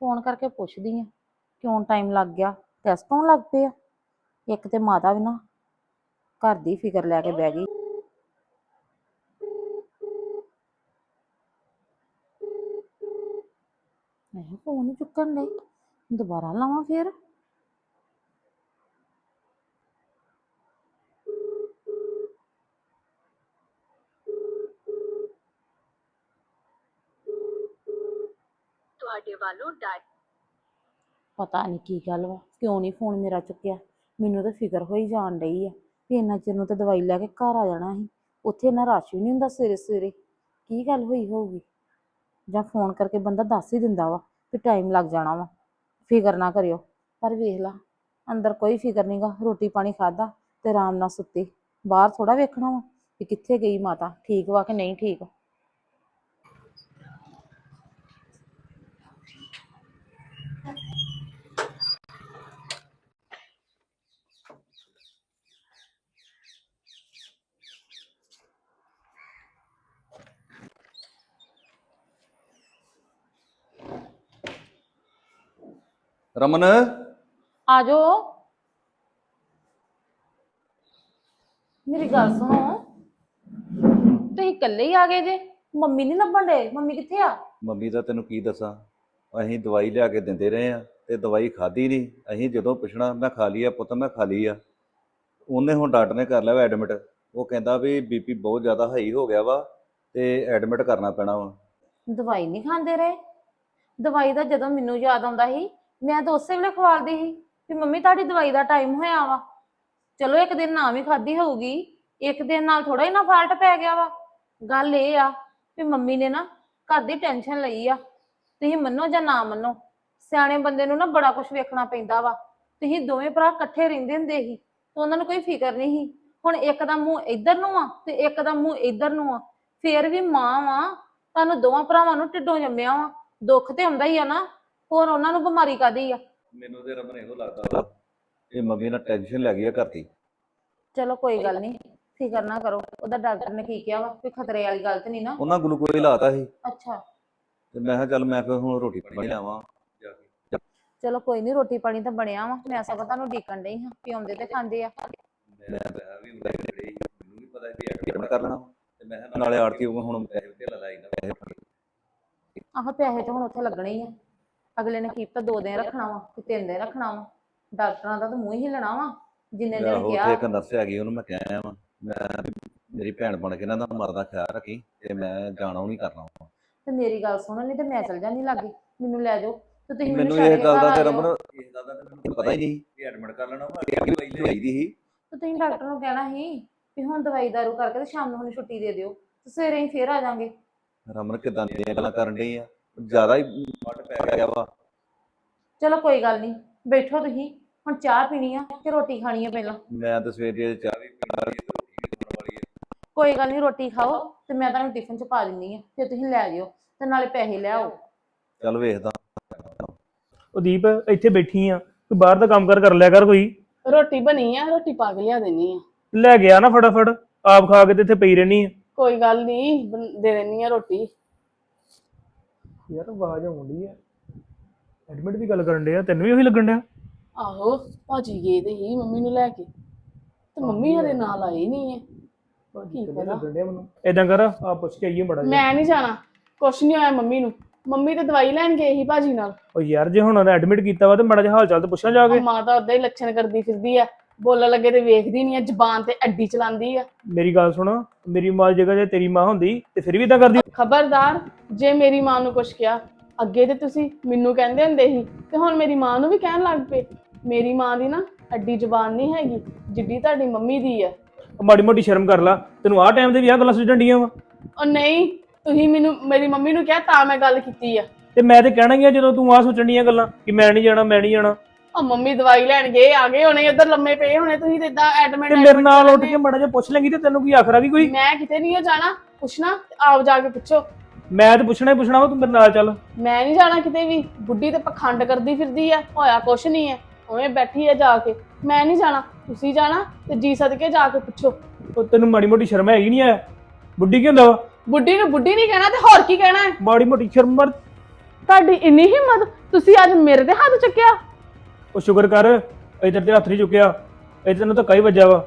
ਫੋਨ ਕਰਕੇ ਪੁੱਛਦੀ ਆ, ਕਿਉਂ ਟਾਈਮ ਲੱਗ ਗਿਆ? ਟੈਸਟ ਹੋਣ ਲੱਗ ਪਏ ਆ। ਇੱਕ ਤੇ ਮਾਤਾ ਵੀ ਨਾ ਘਰ ਦੀ ਫਿਕਰ ਲੈ ਕੇ ਬਹਿ ਗਈ। ਮੈਂ ਫੋਨ ਚੁੱਕਣ ਲਈ ਦੁਬਾਰਾ ਲਾਵਾਂ ਫੇਰ? ਤੁਹਾਡੇ ਵੱਲੋਂ ਡਾਇਲ ਪਤਾ ਨਹੀਂ ਕੀ ਗੱਲ ਵਾ, ਕਿਉਂ ਨਹੀਂ ਫੋਨ ਮੇਰਾ ਚੁੱਕਿਆ? ਮੈਨੂੰ ਤਾਂ ਫਿਕਰ ਹੋਈ ਜਾਣ ਡਈ ਆ ਵੀ ਇੰਨਾ ਚਿਰ ਨੂੰ ਤਾਂ ਦਵਾਈ ਲੈ ਕੇ ਘਰ ਆ ਜਾਣਾ ਸੀ, ਉੱਥੇ ਇੰਨਾ ਰਸ਼ ਵੀ ਨਹੀਂ ਹੁੰਦਾ ਸਵੇਰੇ ਸਵੇਰੇ। ਕੀ ਗੱਲ ਹੋਈ ਹੋਊਗੀ? ਜਾਂ ਫੋਨ ਕਰਕੇ ਬੰਦਾ ਦੱਸ ਹੀ ਦਿੰਦਾ ਵਾ ਵੀ ਟਾਈਮ ਲੱਗ ਜਾਣਾ ਵਾ। ਫਿਕਰ ਨਾ ਕਰਿਓ। ਪਰ ਵੇਖ ਲਾ, ਅੰਦਰ ਕੋਈ ਫਿਕਰ ਨਹੀਂਗਾ ਰੋਟੀ ਪਾਣੀ ਖਾਦਾ ਤੇ ਆਰਾਮ ਨਾਲ ਸੁੱਤੀ। ਬਾਹਰ ਥੋੜਾ ਵੇਖਣਾ ਵਾ ਵੀ ਕਿੱਥੇ ਗਈ ਮਾਤਾ, ਠੀਕ ਵਾ ਕਿ ਨਹੀਂ ਠੀਕ? ਰਮਨ? ਆ ਜਾਓ। ਮੇਰੀ ਗੱਲ ਸੁਣੋ। ਤੁਸੀਂ ਇਕੱਲੇ ਹੀ ਆ ਗਏ ਜੇ। ਮੰਮੀ ਨਹੀਂ ਲੱਭਣ ਡੇ ਮੰਮੀ ਕਿੱਥੇ ਆ? ਮੰਮੀ ਦਾ ਤੈਨੂੰ ਕੀ ਦੱਸਾਂ? ਅਸੀਂ ਦਵਾਈ ਲਿਆ ਕੇ ਦਿੰਦੇ ਰਹੇ ਆ ਤੇ ਦਵਾਈ ਖਾਦੀ ਨਹੀਂ ਅਸੀਂ ਜਦੋਂ ਪੁੱਛਣਾ ਮੈਂ ਖਾ ਲਈ ਆ ਪੁੱਤ ਮੈਂ ਖਾ ਲਈ ਆ। ਉਹਨੇ ਹੁਣ ਡਾਕਟਰ ਨੇ ਕਰ ਲਿਆ ਐਡਮਿਟ। ਉਹ ਕਹਿੰਦਾ ਵੀ ਬੀਪੀ ਬਹੁਤ ਜ਼ਿਆਦਾ ਹਾਈ ਹੋ ਗਿਆ ਵਾ ਤੇ ਐਡਮਿਟ ਕਰਨਾ ਪੈਣਾ ਵਾ। ਦਵਾਈ ਨਹੀਂ ਖਾਂਦੇ ਰਹੇ। ਦਵਾਈ ਦਾ ਜਦੋਂ ਮੈਨੂੰ ਯਾਦ ਆਉਂਦਾ ਸੀ ਮੈਂ ਤਾਂ ਉਸੇ ਵੇਲੇ ਖਵਾਲਦੀ ਸੀ ਵੀ ਮੰਮੀ ਤੁਹਾਡੀ ਦਵਾਈ ਦਾ ਟਾਈਮ ਹੋਇਆ ਵਾ। ਚਲੋ ਇੱਕ ਦਿਨ ਨਾ ਵੀ ਖਾਦੀ ਹੋਊਗੀ, ਇੱਕ ਦਿਨ ਨਾਲ ਥੋੜਾ ਹੀ ਨਾ ਫਾਲਟ ਪੈ ਗਿਆ ਵਾ। ਗੱਲ ਇਹ ਆ ਵੀ ਮੰਮੀ ਨੇ ਨਾ ਘਰ ਦੀ ਟੈਨਸ਼ਨ ਲਈ ਆ। ਤੁਸੀਂ ਮੰਨੋ ਜਾਂ ਨਾ ਮੰਨੋ, ਸਿਆਣੇ ਬੰਦੇ ਨੂੰ ਨਾ ਬੜਾ ਕੁਝ ਵੇਖਣਾ ਪੈਂਦਾ ਵਾ। ਤੁਸੀਂ ਦੋਵੇਂ ਭਰਾ ਇਕੱਠੇ ਰਹਿੰਦੇ ਹੁੰਦੇ ਸੀ ਤੇ ਉਹਨਾਂ ਨੂੰ ਕੋਈ ਫਿਕਰ ਨਹੀਂ ਸੀ। ਹੁਣ ਇੱਕ ਦਾ ਮੂੰਹ ਇੱਧਰ ਨੂੰ ਆ ਤੇ ਇੱਕ ਦਾ ਮੂੰਹ ਇੱਧਰ ਨੂੰ ਆ। ਫੇਰ ਵੀ ਮਾਂ ਵਾ, ਤੁਹਾਨੂੰ ਦੋਵਾਂ ਭਰਾਵਾਂ ਨੂੰ ਢਿੱਡੋਂ ਜੰਮਿਆ ਵਾ। ਦੁੱਖ ਤੇ ਹੁੰਦਾ ਹੀ ਆ ਨਾ। ਹੋਰ ਉਹਨਾਂ ਨੂੰ ਬਿਮਾਰੀ ਕਾਦੀ ਆ? ਮੈਨੂੰ ਤੇ ਰਮਨ ਇਹੋ ਲੱਗਦਾ ਵਾ ਇਹ ਮੰਮੀ ਨਾਲ ਟੈਨਸ਼ਨ ਲੈ ਗਈ ਆ ਘਰ ਦੀ। ਚਲੋ ਕੋਈ ਗੱਲ ਨਹੀਂ ਫਿਕਰ ਨਾ ਕਰੋ ਉਹਦਾ ਡਾਕਟਰ ਨੇ ਕੀ ਕਿਹਾ ਵਾ ਕੋਈ ਖਤਰੇ ਵਾਲੀ ਗੱਲ ਤੇ ਨਹੀਂ ਨਾ? ਉਹਨਾਂ ਗਲੂਕੋਜ਼ ਲਾਤਾ ਸੀ। ਅੱਛਾ। ਤੇ ਮੈਂ ਕਿਹਾ ਚੱਲ ਮੈਂ ਫਿਰ ਹੁਣ ਰੋਟੀ ਪਾਣੀ ਲਾਵਾਂ ਜਾ ਕੇ। ਚਲੋ ਕੋਈ ਨਹੀਂ ਰੋਟੀ ਪਾਣੀ ਤਾਂ ਬਣਿਆ ਵਾ ਮੈਂ ਸਗੋਂ ਤੁਹਾਨੂੰ ਡੀਕਣ ਡਈ ਹਾਂ ਵੀ ਆਉਂਦੇ ਤੇ ਖਾਂਦੇ ਆ। ਮੈਂ ਪੈਸਾ ਵੀ ਉਹਦਾ ਜਿਹੜੇ ਮੈਨੂੰ ਵੀ ਪਤਾ ਸੀ ਐਡਮਿਟ ਕਰ ਲੈਣਾ ਤੇ ਮੈਂ ਕਿਹਾ ਨਾਲੇ ਆੜਤੀ ਹੁਣ ਪੈਸੇ ਤੇ ਲਾਈ ਨਾ। ਆਹ ਪੈਸੇ ਤਾਂ ਹੁਣ ਉੱਥੇ ਲੱਗਣੇ ਹੀ ਆ। ਅਗਲੇ ਨੇ ਕੀਤਾ ਦੋ ਦਿਨ ਰੱਖਣਾ ਵਾ ਕਿ ਤਿੰਨ ਦਿਨ ਰੱਖਣਾ ਵਾ। ਡਾਕਟਰਾਂ ਦਾ ਤਾਂ ਮੂੰਹ ਹੀ ਹਿਲਣਾ ਵਾ ਜਿੰਨੇ ਦਿਨ ਕਿਹਾ। ਤੇ ਇੱਕ ਨਰਸ ਹੈਗੀ ਉਹਨੂੰ ਮੈਂ ਕਹਿਆ ਵਾ ਮੈਂ ਮੇਰੀ ਭੈਣ ਬਣ ਕੇ ਇਹਨਾਂ ਦਾ ਮਰਦਾ ਖਿਆਲ ਰੱਖੀ ਤੇ ਮੈਂ ਜਾਣਾ ਉਹ ਨਹੀਂ ਕਰਨਾ ਵਾ। ਤੇ ਮੇਰੀ ਗੱਲ ਸੁਣੋ ਨਹੀਂ ਤੇ ਮੈਂ ਚਲ ਜਾਂਦੀ ਲਾਗੇ ਮੈਨੂੰ ਲੈ ਜਾਓ। ਤੇ ਤੁਸੀਂ ਮੈਨੂੰ ਛੱਡ ਇਹ ਕੇ ਗੱਲ ਘਰ ਦਾ ਆ ਤੇ ਜਾਇਓ। ਰਮਨ ਇਸ ਗੱਲ ਦਾ ਤੇ ਮੈਨੂੰ ਪਤਾ ਹੀ ਨਹੀਂ। ਵੀ ਐਡਮਿਟ ਕਰ ਲੈਣਾ ਵਾ ਦਵਾਈ ਲਈ ਦੀ ਸੀ। ਤੇ ਤੁਸੀਂ ਡਾਕਟਰ ਨੂੰ ਕਹਿਣਾ ਸੀ ਵੀ ਹੁਣ ਦਵਾਈ ਦਾਰੂ ਕਰਕੇ ਤੇ ਸ਼ਾਮ ਨੂੰ ਹੁਣ ਛੁੱਟੀ ਦੇ ਦਿਓ ਤੇ ਸਵੇਰੇ ਹੀ ਫੇਰ ਆ ਜਾਾਂਗੇ। ਰਮਨ ਕਿਦਾਂ ਦੀਆਂ ਗੱਲਾਂ ਕਰਨ ਡਈ ਆ? ਜ਼ਿਆਦਾ ਹੀ ਮੱਟ ਪੈ ਗਿਆ ਵਾ। ਚਲੋ ਕੋਈ ਗੱਲ ਨਹੀਂ ਬੈਠੋ ਤੁਸੀਂ ਹੁਣ ਚਾਹ ਪੀਣੀ ਆ ਕਿ ਰੋਟੀ ਖਾਣੀ ਆ ਪਹਿਲਾਂ। ਮੈਂ ਤਾਂ ਸਵੇਰ ਦੀ ਚਾਹ ਵੀ ਪੀਣਾ ਵੀ ਤੇ ਰੋਟੀ ਵੀ ਖਾਣ ਵਾਲੀ ਆ। ਕੋਈ ਗੱਲ ਨਹੀਂ ਰੋਟੀ ਖਾਓ ਤੇ ਮੈਂ ਤੁਹਾਨੂੰ ਟਿਫਨ ਚ ਪਾ ਦਿੰਨੀ ਆ ਫਿਰ ਤੁਸੀਂ ਲੈ ਜਿਓ ਤੇ ਨਾਲੇ ਪੈਸੇ ਲੈ ਆਓ। ਚੱਲ ਵੇਖਦਾ। ਉਹ ਦੀਪ ਇੱਥੇ ਬੈਠੀ ਆ ਤੂੰ ਬਾਹਰ ਦਾ ਕੰਮ ਕਰ ਕਰ ਲਿਆ ਕਰ ਕੋਈ। ਰੋਟੀ ਬਣੀ ਆ ਰੋਟੀ ਪਾ ਕੇ ਲਿਆ ਦੇਣੀ ਆ। ਲੈ ਗਿਆ ਨਾ ਫਟਾਫਟ ਆਪ ਖਾ ਕੇ ਤੇ ਇੱਥੇ ਪਈ ਰਹਿਣੀ ਆ। ਕੋਈ ਗੱਲ ਨਹੀਂ ਦੇ ਦੇਣੀ ਆ ਰੋਟੀ। ਯਾਰ ਆਵਾਜ਼ ਆਉਂਦੀ ਆ। ਐਡਮਿਟ ਦੀ ਗੱਲ ਕਰਨ ਡਿਆ ਤੈਨੂੰ ਵੀ ਉਹੀ ਲੱਗਣ ਡਿਆ? ਆਹੋ ਭਾਜੀ ਗਏ ਤੇ ਹੀ ਮੰਮੀ ਨੂੰ ਲੈ ਕੇ। ਤੇ ਮੰਮੀ ਹਰੇ ਨਾਲ ਆਈ ਨਹੀਂ ਹੈ ਕੀ ਪਤਾ ਲੱਗਣ ਡਿਆ ਮੈਨੂੰ। ਏਦਾਂ ਕਰ ਆ ਪੁੱਛ ਕੇ ਆਈਏ ਬੜਾ ਮੈਂ ਨਹੀਂ ਜਾਣਾ। ਕੁਛ ਨਹੀਂ ਹੋਇਆ ਮੰਮੀ ਨੂੰ। ਮੰਮੀ ਤੇ ਦਵਾਈ ਲੈਣ ਗਏ ਸੀ ਭਾਜੀ ਨਾਲ। ਉਹ ਯਾਰ ਜੇ ਹੁਣ ਉਹਨੇ ਐਡਮਿਟ ਕੀਤਾ ਵਾ ਤੇ ਮਾੜਾ ਜਿਹਾ ਹਾਲ ਚਾਲ ਤੇ ਪੁੱਛਾਂ ਜਾ ਕੇ। ਮਾਂ ਤਾਂ ਉਦਾਂ ਹੀ ਲੱਛਣ ਕਰਦੀ ਫਿਰਦੀ ਆ। ਬੋਲਣ ਲੱਗੇ ਤੇ ਵੇਖਦੀ ਨਹੀਂ ਆ ਜ਼ਬਾਨ ਤੇ ਅੱਡੀ ਚਲਾਉਂਦੀ ਆ। ਮੇਰੀ ਗੱਲ ਸੁਣ ਮੇਰੀ ਮਾਂ ਦੀ ਜਗ੍ਹਾ ਜੇ ਤੇਰੀ ਮਾਂ ਹੁੰਦੀ ਤੇ ਫਿਰ ਵੀ ਇਦਾਂ ਕਰਦੀ। ਖਬਰਦਾਰ ਜੇ ਮੇਰੀ ਮਾਂ ਨੂੰ ਕੁਛ ਕਿਹਾ ਅੱਗੇ ਤੇ ਤੁਸੀਂ ਮੈਨੂੰ ਕਹਿੰਦੇ ਹੁੰਦੇ ਸੀ ਤੇ ਹੁਣ ਮੇਰੀ ਮਾਂ ਨੂੰ ਵੀ ਕਹਿਣ ਲੱਗ ਪਏ। ਮੇਰੀ ਮਾਂ ਦੀ ਨਾ ਅੱਡੀ ਜ਼ਬਾਨ ਨਹੀਂ ਹੈਗੀ ਜਿੱਡੀ ਤੁਹਾਡੀ ਮੰਮੀ ਦੀ ਆ। ਮਾੜੀ ਮੋਟੀ ਸ਼ਰਮ ਕਰ ਲਾ ਤੈਨੂੰ ਆਹ ਟਾਈਮ ਤੇ ਵੀ ਆਹ ਗੱਲਾਂ ਸੁਝਣ ਡੀਆਂ ਵਾ। ਉਹ ਨਹੀਂ ਤੁਸੀਂ ਮੈਨੂੰ ਮੇਰੀ ਮੰਮੀ ਨੂੰ ਕਿਹਾ ਤਾਂ ਮੈਂ ਗੱਲ ਕੀਤੀ ਆ। ਤੇ ਮੈਂ ਤੇ ਕਹਿਣਾ ਹੀ ਆ ਜਦੋਂ ਤੂੰ ਆਹ ਸੋਚਣ ਡੀਆਂ ਗੱਲਾਂ ਕਿ ਮੈਂ ਨਹੀਂ ਜਾਣਾ ਮੈਂ ਨਹੀਂ ਜਾਣਾ। ਉਹ ਮੰਮੀ ਦਵਾਈ ਲੈਣ ਗਏ ਆ ਗਏ ਹੋਣੇ ਉਧਰ ਲੰਮੇ ਪਏ ਹੋਣੇ ਤੁਸੀਂ ਤੇ ਇਦਾਂ ਐਡਮਿਟ ਤੇ ਮੇਰੇ ਨਾਲ ਉੱਠ ਕੇ ਮਾੜਾ ਜਿਹਾ ਪੁੱਛ ਲੈਂਗੀ ਤੇ ਤੈਨੂੰ ਕੀ ਆਖਰਾ ਵੀ ਕੋਈ? ਮੈਂ ਕਿਤੇ ਨਹੀਂ ਜਾਣਾ ਪੁੱਛਣਾ ਆਪ ਜਾ ਕੇ ਪੁੱਛੋ। ਮੈਂ ਤੇ ਪੁੱਛਣਾ ਹੀ ਪੁੱਛਣਾ ਵਾ ਤੂੰ ਮੇਰੇ ਨਾਲ ਚੱਲ। ਮੈਂ ਨਹੀਂ ਜਾਣਾ ਕਿਤੇ ਵੀ ਬੁੱਢੀ ਤੇ ਪਖੰਡ ਕਰਦੀ ਫਿਰਦੀ ਆ ਹੋਇਆ ਕੁਛ ਨਹੀਂ ਹੈ ਉਵੇਂ ਬੈਠੀ ਆ ਜਾ ਕੇ। ਮੈਂ ਨਹੀਂ ਜਾਣਾ ਤੁਸੀਂ ਜਾਣਾ ਤੇ ਜੀ ਸਦਕੇ ਜਾ ਕੇ ਪੁੱਛੋ। ਉਹ ਤੈਨੂੰ ਮਾੜੀ ਮੋਟੀ ਸ਼ਰਮ ਹੈਗੀ ਨਹੀਂ ਆ? ਬੁੱਢੀ ਕੀ ਹੁੰਦਾ ਵਾ? ਬੁੱਢੀ ਨੂੰ ਬੁੱਢੀ ਨਹੀਂ ਕਹਿਣਾ ਤੇ ਹੋਰ ਕੀ ਕਹਿਣਾ ਹੈ? ਮਾੜੀ ਮੋਟੀ ਸ਼ਰਮ ਮਰ ਤੁਹਾਡੀ ਇੰਨੀ ਹਿੰਮਤ ਤੁਸੀਂ ਅੱਜ ਮੇਰੇ ਦੇ ਹੱਥ ਚੱਕਿਆ। ਉਹ ਸ਼ੁਕਰ ਕਰ, ਇਧਰ ਤੇ ਹੱਥ ਨਹੀਂ ਚੁੱਕਿਆ। ਇਧਰ ਤੈਨੂੰ ਧੱਕਾ ਹੀ ਵੱਜਾ ਵਾ।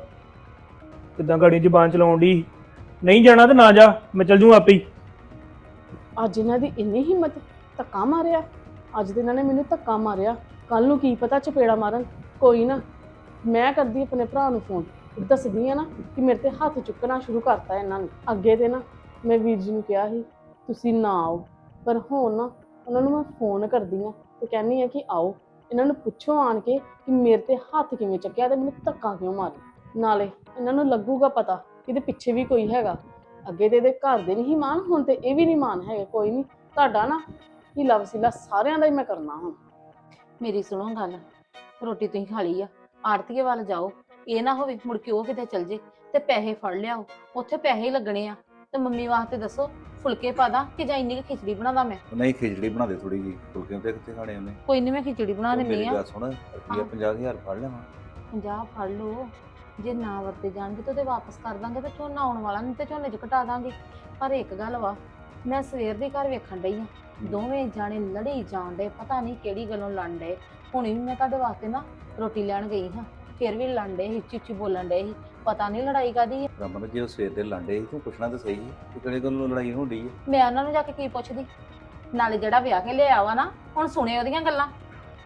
ਕਿਦਾਂ ਗਾੜੀ ਜ਼ਬਾਨ ਚਲਾਉਣ ਦੀ ਨਹੀਂ ਜਾਣਾ ਤੇ ਨਾ ਜਾ, ਮੈਂ ਚੱਲ ਜੂ ਆਪੇ ਹੀ। ਅੱਜ ਇਹਨਾਂ ਦੀ ਇੰਨੀ ਹਿੰਮਤ, ਧੱਕਾ ਮਾਰਿਆ। ਅੱਜ ਦੇ ਇਹਨਾਂ ਨੇ ਮੈਨੂੰ ਧੱਕਾ ਮਾਰਿਆ। ਕੱਲ ਨੂੰ ਕੀ ਪਤਾ ਚਪੇੜਾ ਮਾਰਨ। ਕੋਈ ਨਾ, ਮੈਂ ਕਰਦੀ ਆਪਣੇ ਭਰਾ ਨੂੰ ਫੋਨ। ਦੱਸਦੀ ਆ ਨਾ ਕਿ ਮੇਰੇ ਤੇ ਹੱਥ ਚੁੱਕਣਾ ਸ਼ੁਰੂ ਕਰਤਾ ਇਹਨਾਂ ਨੇ। ਅੱਗੇ ਤੇ ਨਾ ਮੈਂ ਵੀਰ ਜੀ ਨੂੰ ਕਿਹਾ ਸੀ, ਤੁਸੀਂ ਨਾ ਆਓ। ਪਰ ਹੁਣ ਨਾ, ਉਹਨਾਂ ਨੂੰ ਮੈਂ ਫੋਨ ਕਰਦੀ ਆ ਤੇ ਕਹਿੰਨੀ ਆ ਕਿ ਆਓ। ਇਹਨਾਂ ਨੂੰ ਪੁੱਛੋ ਆਣ ਕੇ ਕਿ ਮੇਰੇ ਤੇ ਹੱਥ ਕਿਵੇਂ ਚੱਕਿਆ ਤੇ ਮੈਨੂੰ ਧੱਕਾ ਕਿਉਂ ਮਾਰਿਆ? ਨਾਲੇ ਇਹਨਾਂ ਨੂੰ ਲੱਗੂਗਾ ਪਤਾ ਕਿ ਇਹਦੇ ਪਿੱਛੇ ਵੀ ਕੋਈ ਹੈਗਾ। ਅੱਗੇ ਤੇ ਇਹਦੇ ਘਰ ਦੇ ਨਹੀਂ ਮਾਨ ਹੁਣ ਤੇ ਇਹ ਵੀ ਨਹੀਂ ਮਾਨ ਹੈਗੇ, ਕੋਈ ਨਹੀਂ। ਤੁਹਾਡਾ ਨਾ ਹੀਲਾ ਵਸੀਲਾ ਸਾਰਿਆਂ ਦਾ ਹੀ ਮੈਂ ਕਰਨਾ ਹੁਣ। ਮੇਰੀ ਸੁਣੋ ਗੱਲ, ਰੋਟੀ ਤੁਸੀਂ ਖਾ ਲਈ ਆ। ਆੜਤੀਏ ਵੱਲ ਜਾਓ। ਇਹ ਨਾ ਹੋਵੇ ਮੁੜ ਕੇ ਉਹ ਕਿਤੇ ਚਲ ਜੇ ਤੇ ਪੈਸੇ ਫੜ ਲਿਆਓ। ਉੱਥੇ ਪੈਸੇ ਹੀ ਲੱਗਣੇ ਆ। ਤੇ ਮੰਮੀ ਵਾਸਤੇ ਦੱਸੋ ਫੁਲਕੇ ਪਾਦਾ ਕਿ ਜਾਂ ਇੰਨੀ ਕੁ ਖਿਚੜੀ ਬਣਾਦਾ ਮੈਂ? ਨਹੀਂ ਖਿਚੜੀ ਬਣਾ ਦੇ ਥੋੜੀ ਜੀ ਫੁਲਕਿਆਂ ਤੇ ਕਿੱਥੇ ਖਾਣੇ ਉਹਨੇ? ਕੋਈ ਨਹੀਂ ਮੈਂ ਖਿਚੜੀ ਬਣਾ ਦਿੰਦੀ ਮੇਰੀ ਆ। ਗੱਲ ਸੁਣ ਰੁਪਈਆ 50000 ਫੜ ਲਿਆਵਾਂ। 50 ਫੜ ਲਓ। ਜੇ ਨਾ ਵਰਤੇ ਜਾਣਗੇ ਤਾਂ ਉਹਦੇ ਵਾਪਸ ਕਰ ਦਾਂਗੇ ਤੇ ਝੋਨਾ ਆਉਣ ਵਾਲਾ ਨਹੀਂ ਤੇ ਝੋਨੇ 'ਚ ਘਟਾ ਦਾਂਗੇ। ਪਰ ਇੱਕ ਗੱਲ ਵਾ ਮੈਂ ਸਵੇਰ ਦੀ ਘਰ ਵੇਖਣ ਡਈ ਆ। ਦੋਵੇਂ ਜਾਣੇ ਲੜੀ ਡੇ ਪਤਾ ਨਹੀਂ ਕਿਹੜੀ ਗੱਲੋਂ ਲੜਨ ਡੇ ਹੁਣੇ ਵੀ ਮੈਂ ਤੁਹਾਡੇ ਵਾਸਤੇ ਨਾ ਰੋਟੀ ਲੈਣ ਗਈ ਹਾਂ ਫਿਰ ਵੀ ਲੜਨ ਡੇ ਸੀ ਉੱਚੀ ਬੋਲਣ ਡੇ ਸੀ। ਪਤਾ ਨਹੀਂ ਲੜਾਈ ਕਾਦੀ ਹੈ ਰਮਨ ਜੇ ਉਹ ਸਵੇਰ ਦੇ ਲਾਂਡੇ ਸੀ ਤੂੰ ਪੁੱਛਣਾ ਤਾਂ ਸਹੀ ਸੀ ਕਿ ਕਿਹੜੇ ਗੱਲੋਂ ਲੜਾਈ ਹੁੰਦੀ ਹੈ ਮੈਂ ਉਹਨਾਂ ਨੂੰ ਜਾ ਕੇ ਕੀ ਪੁੱਛਦੀ? ਨਾਲੇ ਜਿਹੜਾ ਵਿਆਹ ਕੇ ਲਿਆ ਵਾ ਨਾ ਹੁਣ ਸੁਣੇ ਉਹਦੀਆਂ ਗੱਲਾਂ।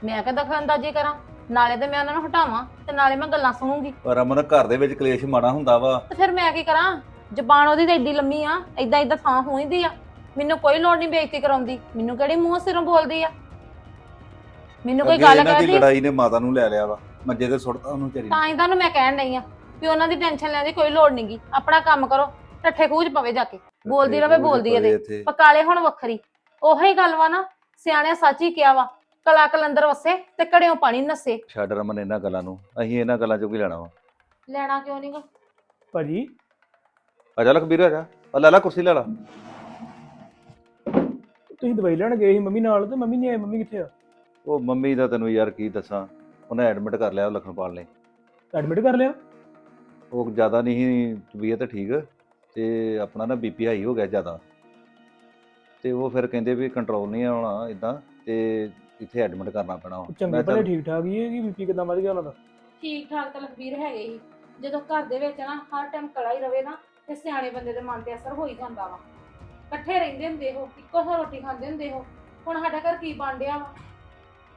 ਮੈਂ ਕਿ ਦਖਲ ਅੰਦਾਜ਼ੀ ਕਰਾਂ ਨਾਲੇ ਤੇ ਮੈਂ ਉਹਨਾਂ ਨੂੰ ਹਟਾਵਾਂ ਤੇ ਨਾਲੇ ਮੈਂ ਗੱਲਾਂ ਸੁਣੂੰਗੀ। ਪਰ ਰਮਨ ਘਰ ਦੇ ਵਿੱਚ ਕਲੇਸ਼ ਮਾੜਾ ਹੁੰਦਾ ਵਾ। ਤੇ ਫਿਰ ਮੈਂ ਕੀ ਕਰਾਂ? ਜ਼ਬਾਨ ਉਹਦੀ ਤਾਂ ਏਡੀ ਲੰਮੀ ਆ ਏਦਾਂ ਏਦਾਂ ਥਾਂ ਹੋਈਦੀ ਆ। ਮੈਨੂੰ ਕੋਈ ਲੋੜ ਨਹੀਂ ਬੇਇੱਜ਼ਤੀ ਕਰਾਉਂਦੀ। ਮੈਨੂੰ ਕਿਹੜੀ ਮੂੰਹ ਸਿਰੋਂ ਬੋਲਦੀ ਆ? ਮੈਨੂੰ ਕੋਈ ਅੱਗੇ ਗੱਲ ਇਹਨਾਂ ਦੀ ਕਰਦੀ ਲੜਾਈ ਨੇ ਮਾਤਾ ਨੂੰ ਲੈ ਲਿਆ ਵਾ। ਮੰਜੇ ਤੇ ਸੁੱਟਤਾ ਉਹਨੂੰ ਚਰੀ ਤਾਂ ਹੀ ਤੁਹਾਨੂੰ ਮੈਂ ਕਹਿਣ ਡਈ ਆ। ਵੀ ਉਹਨਾਂ ਦੀ ਟੈਨਸ਼ਨ ਲੈਣ ਦੀ ਕੋਈ ਲੋੜ ਨਹੀਂਗੀ ਆਪਣਾ ਕੰਮ ਕਰੋ ਠੱਠੇ ਖੂਜ ਪਵੇ ਜਾ ਕੇ। ਬੋਲਦੀ ਰਵੇ ਬੋਲਦੀ ਇਹਦੇ ਪਕਾਲੇ ਹੁਣ ਵੱਖਰੀ। ਉਹੀ ਗੱਲ ਵਾ ਨਾ ਸਿਆਣਿਆਂ ਸੱਚ ਹੀ ਕਿਹਾ ਵਾ ਕਲਾ ਕਲੰਦਰ ਵਸੇ ਤੇ ਘੜਿਓ ਪਾਣੀ ਨਸੇ। ਛੱਡ ਰਮਨ ਇਹਨਾਂ ਗੱਲਾਂ ਨੂੰ। ਅਸੀਂ ਇਹਨਾਂ ਗੱਲਾਂ ਚੋਂ ਕੀ ਲੈਣਾ ਵਾ? ਲੈਣਾ ਕਿਉਂ ਨਹੀਂਗਾ ਭਾਜੀ। ਆ ਜਾ ਲਖਬੀਰ ਆ ਜਾ। ਆ ਲੈ ਲੈ ਕੁਰਸੀ ਲੈ ਲਾ। ਤੁਸੀਂ ਦਵਾਈ ਲੈਣ ਗਏ ਸੀ ਮੰਮੀ ਨਾਲ ਤੇ ਮੰਮੀ ਨਹੀਂ ਆਏ ਮੰਮੀ ਕਿੱਥੇ ਆ? ਉਹ ਮੰਮੀ ਦਾ ਤੈਨੂੰ ਯਾਰ ਕੀ ਦੱਸਾਂ। ਉਹਨੇ ਐਡਮਿਟ ਕਰ ਲਿਆ ਉਹ ਲਖਨਪਾਲ ਨੇ। ਐਡਮਿਟ ਕਰ ਲਿਆ? ਉਹ ਜ਼ਿਆਦਾ ਨਹੀਂ ਤਬੀਅਤ ਠੀਕ ਤੇ ਆਪਣਾ ਨਾ ਬੀਪੀ ਹਾਈ ਹੋ ਗਿਆ ਜ਼ਿਆਦਾ। ਤੇ ਉਹ ਫਿਰ ਕਹਿੰਦੇ ਵੀ ਕੰਟਰੋਲ ਨਹੀਂ ਆਉਣਾ ਇਦਾਂ ਤੇ ਇੱਥੇ ਐਡਮਿਟ ਕਰਨਾ ਪੈਣਾ ਵਾ। ਚੰਗੇ ਮੈਂ ਭਲੇ ਠੀਕ ਠਾਕ ਹੀ ਹੈ ਕਿ ਬੀਪੀ ਕਿਦਾਂ ਵੱਧ ਗਿਆ ਉਹਨਾਂ ਦਾ? ਠੀਕ ਠਾਕ ਤਾਂ ਲਖਬੀਰ ਹੈਗੇ ਹੀ। ਜਦੋਂ ਘਰ ਦੇ ਵਿੱਚ ਨਾ ਹਰ ਟਾਈਮ ਕਲਾ ਹੀ ਰਵੇ ਨਾ ਤੇ ਸਿਆਣੇ ਬੰਦੇ ਦੇ ਮਨ ਤੇ ਅਸਰ ਹੋ ਹੀ ਜਾਂਦਾ ਵਾ। ਇਕੱਠੇ ਰਹਿੰਦੇ ਹੁੰਦੇ ਹੋ ਇੱਕੋ ਸਾਰ ਰੋਟੀ ਖਾਂਦੇ ਹੁੰਦੇ ਹੋ ਹੁਣ ਸਾਡਾ ਘਰ ਕੀ ਬਣ ਡਿਆ ਵਾ?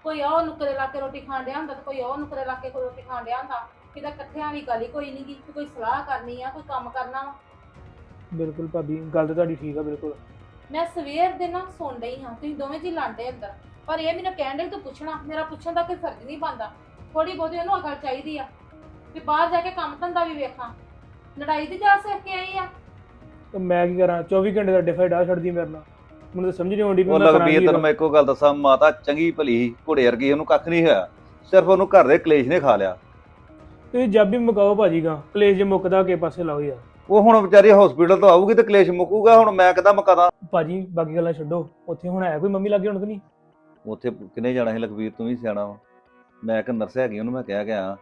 ਕੋਈ ਉਹ ਨੁਕਰੇ ਲਾ ਕੇ ਰੋਟੀ ਖਾਣ ਡਿਆ ਹੁੰਦਾ ਤੇ ਕੋਈ ਉਹ ਨੁਕਰੇ ਲਾ ਕੇ ਕੋਈ ਰੋਟੀ ਖਾਣ ਡਿਆ ਹੁੰਦਾ। ਕਿਤੇ ਇਕੱਠਿਆਂ ਦੀ ਗੱਲ ਹੀ ਕੋਈ ਨਹੀਂ ਗੀ ਕੋਈ ਸਲਾਹ ਕਰਨੀ ਆ ਕੋਈ ਕੰਮ ਕਰਨਾ ਵਾ। ਬਿਲਕੁਲ ਭਾਬੀ ਗੱਲ ਤਾਂ ਤੁਹਾਡੀ ਠੀਕ ਆ ਬਿਲਕੁਲ। ਮੈਂ ਸਵੇਰ ਦੇ ਨਾ ਸੁਣ ਰਹੀ ਹਾਂ ਤੁਸੀਂ ਦੋਵੇਂ ਜੀ ਲੜਦੇ ਅੰਦਰ। ਪਰ ਇਹ ਮੈਨੂੰ ਕਹਿਣ ਦੇ ਤੂੰ ਪੁੱਛਣਾ ਮੇਰਾ ਪੁੱਛਣ ਦਾ ਕੋਈ ਫਰਜ਼ ਨਹੀਂ ਬਣਦਾ। ਥੋੜੀ ਬਹੁਤੀ ਉਹਨੂੰ ਅਕਲ ਚਾਹੀਦੀ ਆ ਵੀ ਬਾਹਰ ਜਾ ਕੇ ਕੰਮ ਧੰਦਾ ਵੀ ਵੇਖਾਂ। ਲੜਾਈ ਦੀ ਜਾ ਸਿੱਖ ਕੇ ਆਈ ਆ। ਤੇ ਮੈਂ ਕੀ ਕਰਾਂ 24 ਘੰਟੇ ਦਾ ਡਿਫਾਈਡ ਆ ਛੱਡਦੀ ਮੇਰੇ ਨਾਲ। ਮੈਨੂੰ ਤਾਂ ਸਮਝ ਨਹੀਂ ਆਉਂਦੀ ਵੀ ਉਹ ਮੈਂ ਕਰਾਂ ਕੀ ਤੈਨੂੰ ਮੈਂ ਇੱਕੋ ਗੱਲ ਦੱਸਾਂ ਮਾਤਾ ਚੰਗੀ ਭਲੀ ਸੀ, ਘੋੜੇ ਵਰਗੀ ਉਹਨੂੰ ਕੱਖ ਨਹੀਂ ਹੋਇਆ। ਸਿਰਫ ਉਹਨੂੰ ਘਰ ਦੇ ਕਲੇਸ਼ ਨੇ ਖਾ ਲਿਆ। ਤੁਸੀਂ ਜੱਬ ਵੀ ਮੁਕਾਓ ਭਾਜੀ ਗਾ ਕਲੇਜ ਜੇ ਮੁੱਕਦਾ ਕੇ ਪਾਸੇ ਲਾਓ ਯਾਰ। ਉਹ ਹੁਣ ਵਿਚਾਰੀ ਹਸਪੀਟਲ ਤੋਂ ਆਊਗੀ ਤੇ ਕਲੇਸ਼ ਮੁੱਕੂਗਾ ਹੁਣ ਮੈਂ ਕਿਦਾਂ ਮੁਕਾਦਾ? ਭਾਜੀ ਬਾਕੀ ਗੱਲਾਂ ਛੱਡੋ ਉੱਥੇ ਹੁਣ ਹੈ ਕੋਈ ਮੰਮੀ ਲੱਗੇ ਹੁਣ ਕਿ ਨਹੀਂ? ਉੱਥੇ ਕਿੰਨੇ ਜਾਣਾ ਸੀ ਲਖਬੀਰ ਤੂੰ ਵੀ ਸਿਆਣਾ ਵਾ। ਮੈਂ ਇੱਕ ਨਰਸ ਹੈਗੀ ਉਹਨੂੰ ਮੈਂ ਕਹਿ ਗਿਆ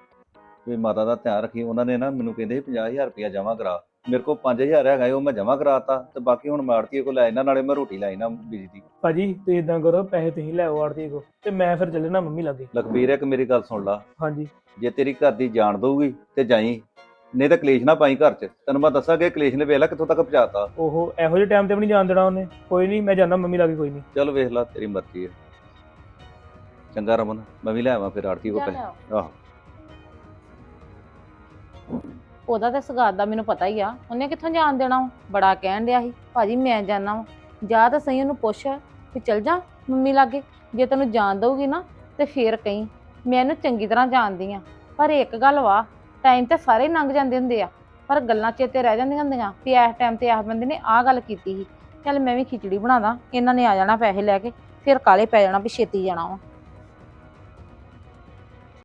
ਵੀ ਮਾਤਾ ਦਾ ਧਿਆਨ ਰੱਖੀ ਉਹਨਾਂ ਨੇ ਨਾ ਮੈਨੂੰ ਕਹਿੰਦੇ 50000 ਰੁਪਇਆ ਜਮ੍ਹਾਂ ਕਰਾ। ਮੇਰੇ ਕੋਲ 5000 ਹੈਗਾ ਉਹ ਮੈਂ ਜਮ੍ਹਾਂ ਕਰਾਤਾ ਤੇ ਬਾਕੀ ਹੁਣ ਮਾਰਤੀਏ ਕੋ ਲੈ ਇਹਨਾਂ ਨਾਲੇ ਮੈਂ ਰੋਟੀ ਲੈ ਇਹਨਾਂ ਬੀਜੀ ਦੀ। ਭਾਜੀ ਤੁਸੀਂ ਇਦਾਂ ਕਰੋ ਪੈਸੇ ਤੁਸੀਂ ਲੈ ਆਓ ਆੜਤੀ ਕੋ ਤੇ ਮੈਂ ਫਿਰ ਚੱਲਣਾ ਮੰਮੀ ਲੱਗੇ। ਲਖਬੀਰ ਇੱਕ ਮੇਰੀ ਗੱਲ ਸੁਣ ਲਾ। ਹਾਂਜੀ। ਜੇ ਤੇਰੀ ਘਰ ਦੀ ਜਾਣ ਦਊਗੀ ਤੇ ਜਾਈ ਨਹੀਂ ਤਾਂ ਕਲੇਸ਼ ਨਾ ਪਾਈ ਘਰ 'ਚ। ਤੈਨੂੰ ਮੈਂ ਦੱਸਾਂਗੇ ਕਲੇਸ਼ ਨੇ ਵੇਖ ਲੈ ਕਿੱਥੋਂ ਤੱਕ ਪਹੁੰਚਾਤਾ। ਉਹ ਇਹੋ ਜਿਹੇ ਟਾਈਮ ਤੇ ਵੀ ਨਹੀਂ ਜਾਣ ਦੇਣਾ ਉਹਨੇ। ਕੋਈ ਨਹੀਂ ਮੈਂ ਜਾਣਾ ਮੰਮੀ ਲੱਗੇ ਕੋਈ ਨਹੀਂ। ਚੱਲ ਵੇਖ ਲੈ ਤੇਰੀ ਮਰਜ਼ੀ ਹੈ ਚੰਗਾ ਰਮਨ ਮੈਂ ਵੀ ਲੈ ਆਵਾਂ ਫਿਰ ਆੜਤੀ ਕੋ ਜਾ ਪੈਸੇ। ਲਿਆਓ। ਆਹੋ। ਉਹਦਾ ਤਾਂ ਸਗਾਤ ਦਾ ਮੈਨੂੰ ਪਤਾ ਹੀ ਆ। ਉਹਨੇ ਕਿੱਥੋਂ ਜਾਣ ਦੇਣਾ ਵਾ? ਬੜਾ ਕਹਿਣ ਡਿਆ ਸੀ, ਭਾਜੀ, ਮੈਂ ਜਾਣਾ ਵਾ। ਜਾ ਤਾਂ ਸਹੀ, ਉਹਨੂੰ ਪੁੱਛ ਵੀ ਚਲ ਜਾ ਮੰਮੀ ਲਾਗੇ। ਜੇ ਤੈਨੂੰ ਜਾਣ ਦਊਗੀ ਨਾ, ਤੇ ਫੇਰ ਕਹੀਂ। ਮੈਂ ਇਹਨੂੰ ਚੰਗੀ ਤਰ੍ਹਾਂ ਜਾਣਦੀ ਆ। ਪਰ ਇੱਕ ਗੱਲ ਵਾ ਟਾਈਮ ਤੇ ਸਾਰੇ ਲੰਘ ਜਾਂਦੇ ਹੁੰਦੇ ਆ। ਪਰ ਗੱਲਾਂ ਚੇਤੇ ਰਹਿ ਜਾਂਦੀਆਂ ਹੁੰਦੀਆਂ। ਵੀ ਇਸ ਟਾਈਮ ਤੇ ਇਸ ਬੰਦੇ ਨੇ ਆਹ ਗੱਲ ਕੀਤੀ ਸੀ। ਚੱਲ ਮੈਂ ਵੀ ਖਿਚੜੀ ਬਣਾਦਾ। ਇਹਨਾਂ ਨੇ ਆ ਜਾਣਾ ਪੈਸੇ ਲੈ ਕੇ, ਫਿਰ ਕਾਲੇ ਪੈ ਜਾਣਾ ਵੀ ਛੇਤੀ ਜਾਣਾ ਵਾ।